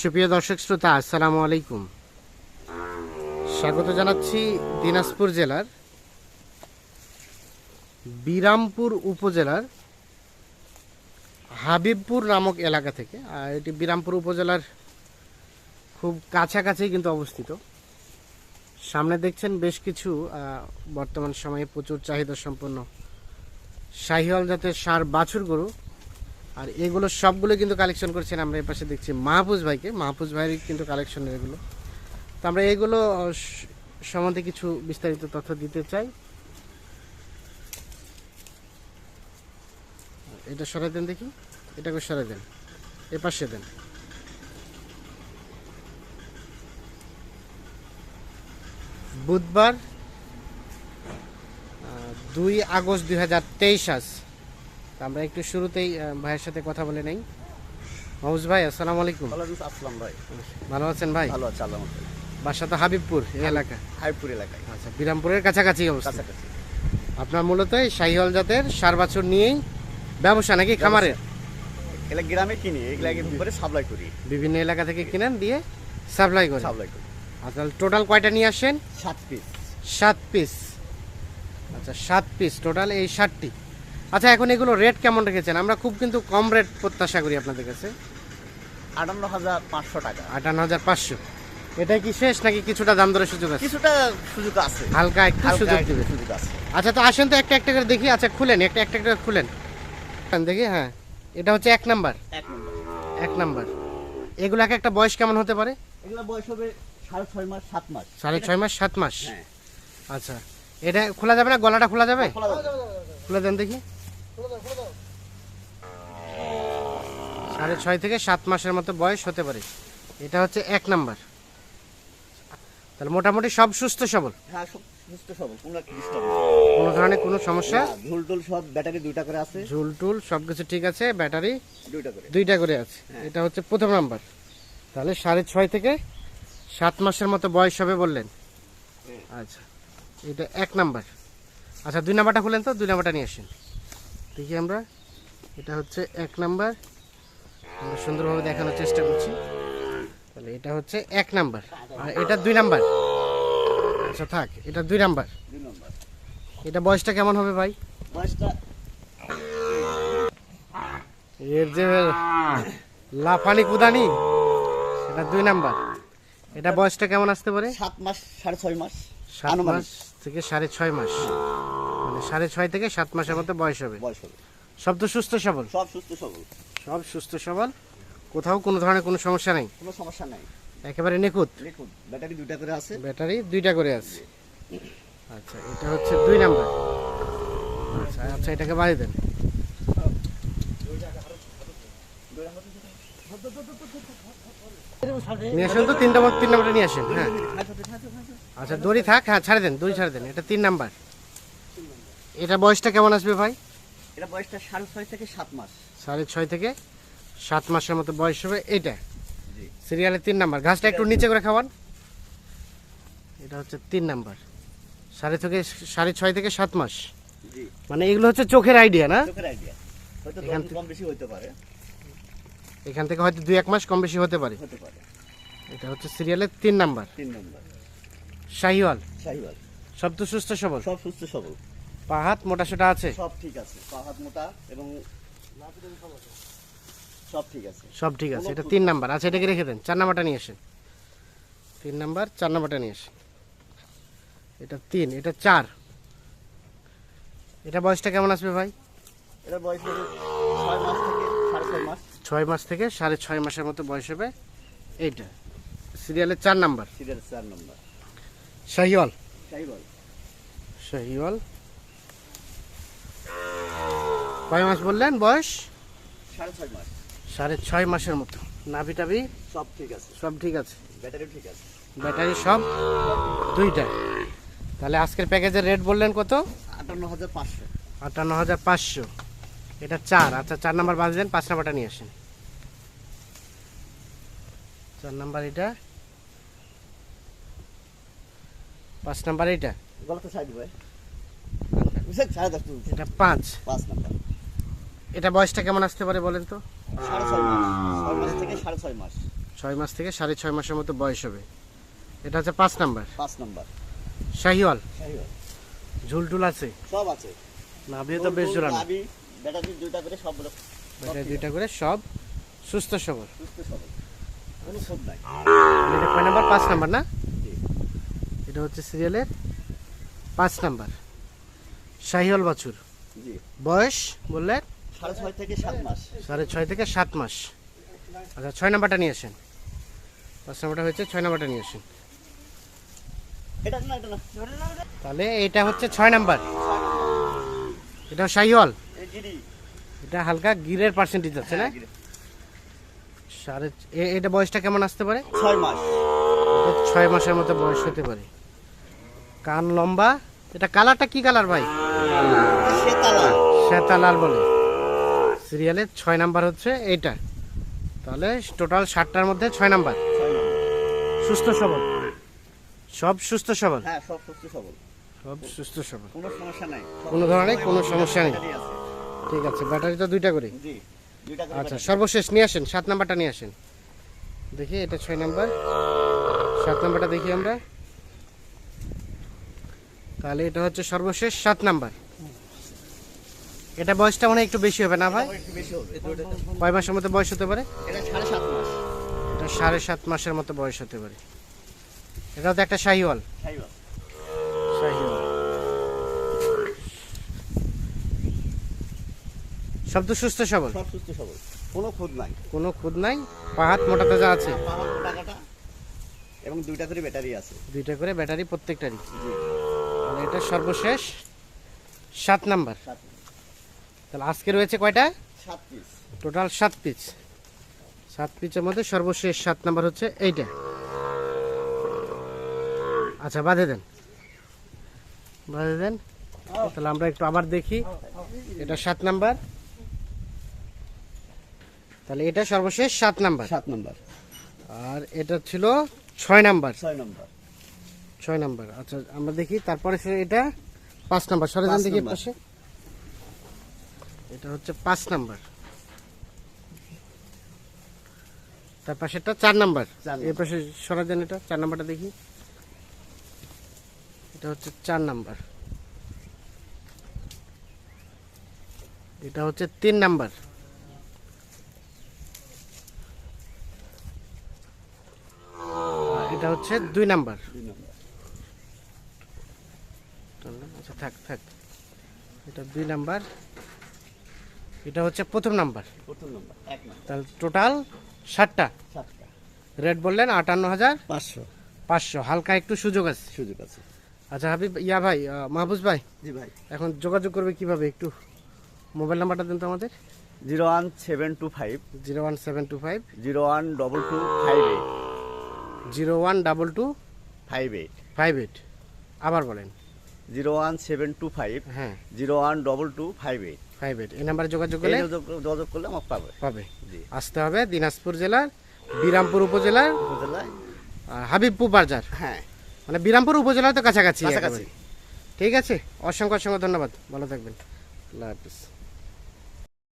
সুপ্রিয় দর্শক শ্রোতা, আসসালামু আলাইকুম। স্বাগত জানাচ্ছি দিনাজপুর জেলার বিরামপুর উপজেলার হাবিবপুর নামক এলাকা থেকে। আর এটি বিরামপুর উপজেলার খুব কাছাকাছি কিন্তু অবস্থিত। সামনে দেখছেন বেশ কিছু বর্তমান সময়ে প্রচুর চাহিদা সম্পন্ন শাহিওয়াল জাতের সার বাছুর গরু। আর এগুলো সবগুলো কিন্তু কালেকশন করছেন আমরা এই পাশে দেখছি মাহফুজ ভাইকে। মাহফুজ ভাইয়ের কিন্তু কালেকশনের এগুলো। তো আমরা এগুলো সম্বন্ধে কিছু বিস্তারিত তথ্য দিতে চাই। এটা সরাই দেন দেখি। এটাকে সরাই দেন। এ পাশে দেন। বুধবার দুই আগস্ট দুই হাজার তেইশ আজ। আমরা একটু শুরুতেই ভাইয়ের সাথে কথা বলে নেই। মাহুজ ভাই আসসালামু আলাইকুম। আসসালাম ভাই। ভালো আছেন ভাই? ভালো আছে আল্লাহ বাসা তো হাবিবপুর এই এলাকা হাইপুর এলাকায়। আচ্ছা বিরামপুরের কাছাকাছি অবস্থা কাছাকাছি। আপনার মূলত এই শাহিওয়াল জাতের সার বাছুর নিয়েই ব্যবসা নাকি খামারের? এগুলা গ্রামে কিনি এগুলা করে সাপ্লাই করি। বিভিন্ন এলাকা থেকে কিনেন দিয়ে সাপ্লাই করে সাপ্লাই করি। আচ্ছা টোটাল কয়টা নিয়ে আসেন? সাত পিস। সাত পিস। আচ্ছা সাত পিস টোটাল এই ষাটটি আচ্ছা এখন এগুলো রেট কেমন রেখেছেন? আমরা খুব কিন্তু কম রেট প্রত্যাশা করি আপনাদের কাছে। আটান্ন হাজার পাঁচশো টাকা। আটান্ন হাজার পাঁচশো। এটা কি শেষ নাকি কিছুটা দাম দরের সুযোগ আছে? কিছুটা সুযোগ আছে। হালকা একটু সুযোগ দিবে। সুযোগ আছে। আচ্ছা তো আসেন তো একটা একটা করে দেখি। আচ্ছা খুলেন একটা একটা করে খুলেন। দেখি হ্যাঁ। এটা হচ্ছে এক নাম্বার। এক নম্বর। এক নাম্বার। এগুলো এক একটা বয়স কেমন হতে পারে? এগুলা বয়স হবে সাড়ে ছয় মাস সাত মাস। সাড়ে ছয় মাস সাত মাস? হ্যাঁ। আচ্ছা। এটা খোলা যাবে না? গলাটা খোলা যাবে। খোলা। দেন দেখি। সাড়ে ছয় থেকে সাত মাসের মতো বয়স হতে পারে। এটা হচ্ছে এক নাম্বার। তাহলে মোটামুটি সব সুস্থ সবল? হ্যাঁ সুস্থ সবল কোনো কোনো ধরনের কোনো সমস্যা? ঝুল টুল সব ব্যাটারি দুইটা করে আছে। ঝুল টুল সব কিছু ঠিক আছে ব্যাটারি দুইটা করে। দুইটা করে আছে। হ্যাঁ। এটা হচ্ছে প্রথম নাম্বার। তাহলে সাড়ে ছয় থেকে সাত মাসের মতো বয়স হবে বললেন। আচ্ছা এটা এক নাম্বার। আচ্ছা দুই নাম্বারটা খুলেন তো দুই নাম্বারটা নিয়ে আসেন। দেখি আমরা। এটা হচ্ছে এক নাম্বার। আমরা সুন্দরভাবে দেখানোর চেষ্টা করছি। তাহলে এটা হচ্ছে এক নাম্বার। আর এটা দুই নাম্বার। আচ্ছা থাক এটা দুই নাম্বার। নম্বর এটা বয়সটা কেমন হবে ভাই? বয়সটা এর যে লাফানি কুদানি সেটা দুই নাম্বার। এটা বয়সটা কেমন আসতে পারে? সাত মাস সাড়ে ছয় মাস। সাত মাস থেকে সাড়ে ছয় মাস। সাড়ে ছয় থেকে সাত মাসের মতো বয়স হবে। বয়স হবে। সব তো সুস্থ সবল? সব সুস্থ সবল। সব সুস্থ সবল? কোথাও কোনো ধরনের কোনো সমস্যা নেই? কোনো সমস্যা নাই। একেবারে নিখুঁত? দেখুন ব্যাটারি দুইটা করে আছে। ব্যাটারি দুইটা করে আছে। আচ্ছা এটা হচ্ছে দুই নাম্বার। আচ্ছা আচ্ছা এটাকে বাড়ি দেন। নিয়ে আসেন তো তিনটা তিন নাম্বারটা নিয়ে আসেন হ্যাঁ। আচ্ছা দড়ি থাক হ্যাঁ ছাড়ে দেন দড়ি ছাড়ে দেন এটা তিন নাম্বার। এটা বয়সটা কেমন আসবে ভাই? এটা বয়সটা সাড়ে ছয় থেকে সাত মাস। সাড়ে ছয় থেকে সাত মাসের মতো বয়স হবে এটা? জি। সিরিয়ালের তিন নাম্বার। ঘাসটা একটু নিচে করে খাওয়ান। এটা হচ্ছে তিন নাম্বার। সাড়ে থেকে সাড়ে ছয় থেকে সাত মাস। জি। মানে এগুলো হচ্ছে চোখের আইডিয়া না? চোখের আইডিয়া হয়তো এখান থেকে- কম বেশি হইতে পারে। এখান থেকে হয়তো দুই এক মাস কম বেশি হতে পারে। এটা হচ্ছে সিরিয়ালের তিন নাম্বার। তিন নম্বর। শাহিওয়াল। শাহিওয়াল। সব তো সুস্থ সবল। সব সুস্থ সবল। পাহাত মোটা সোটা আছে? সব ঠিক আছে পা হাত মোটা এবং সব ঠিক আছে। সব ঠিক আছে এটা তিন নাম্বার। আচ্ছা এটাকে রেখে দেন চার নাম্বারটা নিয়ে আসেন। তিন নাম্বার চার নাম্বারটা নিয়ে আসেন। এটা তিন এটা চার। এটা বয়সটা কেমন আসবে ভাই? এটা বয়স হবে ছয় মাস থেকে সাড়ে ছয় মাস। ছয় মাস থেকে সাড়ে ছয় মাসের মতো বয়স হবে এইটা। সিরিয়ালের চার নাম্বার। সিরিয়ালের চার নাম্বার। শাহিওয়াল। শাহিওয়াল। শাহিওয়াল। কয় মাস বললেন? বয়স? সাড়ে ছয় মাস। সাড়ে ছয় মাসের মতো। নাভি টাভি? সব ঠিক আছে। সব ঠিক আছে। ব্যাটারি ঠিক আছে। ব্যাটারি সব? দুইটা। তাহলে আজকের প্যাকেজের রেট বললেন কত? আটান্ন হাজার পাঁচশো। আটান্ন হাজার পাঁচশো। এটা চার। আচ্ছা চার নাম্বার বাদ দেন পাঁচ নাম্বারটা নিয়ে আসেন। চার নাম্বার এটা। পাঁচ নাম্বার এটা। গলাতে সাইড ভাই। সাড়ে এটা পাঁচ। পাঁচ নাম্বার। এটা বয়সটা কেমন আসতে পারে বলেন তো? ছয় মাস। থেকে সাড়ে ছয় মাসের মতো বয়স হবে। এটা হচ্ছে পাঁচ নাম্বার। পাঁচ নম্বর। শাহিওয়াল। ঝুলটুল আছে? সব আছে। নাভিও তো বেশ জোরানো ব্যাটারি দুইটা করে সব লোক দুইটা করে সব সুস্থ সবল। সুস্থ সবল। কোনো খোঁজ নাই। এটা কয় নাম্বার? পাঁচ নাম্বার না? এটা হচ্ছে সিরিয়ালের পাঁচ নাম্বার। শাহিওয়াল বাছুর। বয়স বললেন সাড়ে ছয় থেকে সাত মাস। সাড়ে ছয় থেকে সাত মাস। আচ্ছা ছয় নাম্বারটা নিয়ে আসেন। পাঁচ নাম্বারটা হয়েছে ছয় নাম্বারটা নিয়ে আসেন। তাহলে এটা হচ্ছে ছয় নাম্বার। এটা শাহিওয়াল। এটা হালকা গিরের পার্সেন্টেজ আছে না? সাড়ে এ- এটা বয়সটা কেমন আসতে পারে? ছয় মাস। ছয় মাসের মতো বয়স হতে পারে। কান লম্বা। এটা কালারটা কি কালার ভাই? শ্বেতা লাল বলে। সিরিয়ালের ছয় নাম্বার হচ্ছে এইটা। তাহলে টোটাল ষাটটার মধ্যে ছয় নাম্বার। সুস্থ সবল। সব সুস্থ সবল? হ্যাঁ সব সুস্থ সবল। সব সুস্থ সবল। কোনো সমস্যা নাই। কোনো ধরনের কোনো সমস্যা নেই। ঠিক আছে ব্যাটারি তো দুইটা করে আচ্ছা সর্বশেষ নিয়ে আসেন সাত নাম্বারটা নিয়ে আসেন। দেখি এটা ছয় নাম্বার। সাত নাম্বারটা দেখি আমরা। তাহলে এটা হচ্ছে সর্বশেষ সাত নাম্বার। এটা বয়সটা মনে একটু বেশি হবে না ভাই? কয় মাসের মতো বয়স হতে পারে? এটা সাড়ে সাত মাসের মতো বয়স হতে পারে। এটা তো একটা শাহিওয়াল। শাহিওয়াল। সব তো সুস্থ সবল? সব সুস্থ সবল। কোনো খোঁজ নাই। কোনো খুদ নাই? পাহাত মোটা তাজা আছে? এবং দুইটা করে ব্যাটারি আছে। দুইটা করে ব্যাটারি প্রত্যেকটারই। তাহলে এটা সর্বশেষ সাত নাম্বার। তাহলে আজকে রয়েছে কয়টা? সাত পিস টোটাল সাত পিস সাত পিসের মধ্যে সর্বশেষ সাত নাম্বার হচ্ছে এইটা। আচ্ছা বাঁধে দেন। বাঁধে দেন। তাহলে আমরা একটু আবার দেখি। এটা সাত নাম্বার তাহলে এটা সর্বশেষ সাত নাম্বার সাত নম্বর আর এটা ছিল ছয় নাম্বার ছয় নম্বর ছয় নাম্বার আচ্ছা আমরা দেখি। তারপরে এটা পাঁচ নাম্বার সরে যান দেখি পাশে এটা হচ্ছে পাঁচ নাম্বার। তার পাশেরটা চার নাম্বার। এই পাশে সরে দেন এটা চার নাম্বারটা দেখি। এটা হচ্ছে চার নাম্বার। এটা হচ্ছে তিন নাম্বার। আর এটা হচ্ছে দুই নাম্বার। নম্বর। আচ্ছা থাক থাক। এটা দুই নাম্বার। এটা হচ্ছে প্রথম নাম্বার। প্রথম নম্বর এক নম্বর। তাহলে টোটাল ষাটটা। রেট বললেন আটান্ন হাজার পাঁচশো। পাঁচশো। হালকা একটু সুযোগ আছে। সুযোগ আছে। আচ্ছা হাবিব ইয়া ভাই মাহবুজ ভাই জি ভাই। এখন যোগাযোগ করবে কীভাবে একটু? মোবাইল নাম্বারটা দেন তো আমাদের। Zero one seven two five. Zero one seven two five. Zero one double two five eight. Zero one double two five eight. Five eight. আবার বলেন। Zero one seven two five. হ্যাঁ। Zero one double two five eight. Eight এই নাম্বারে যোগাযোগ করলে? যোগাযোগ- করলে আমাকে পাবে। পাবে। জি। আসতে হবে দিনাজপুর জেলার বিরামপুর উপজেলার হাবিবপুর বাজার। হ্যাঁ। মানে বিরামপুর উপজেলায় তো কাছাকাছি কাছাকাছি। ঠিক আছে? অসংখ্য অসংখ্য ধন্যবাদ। ভালো থাকবেন। আল্লাহ হাফিজ।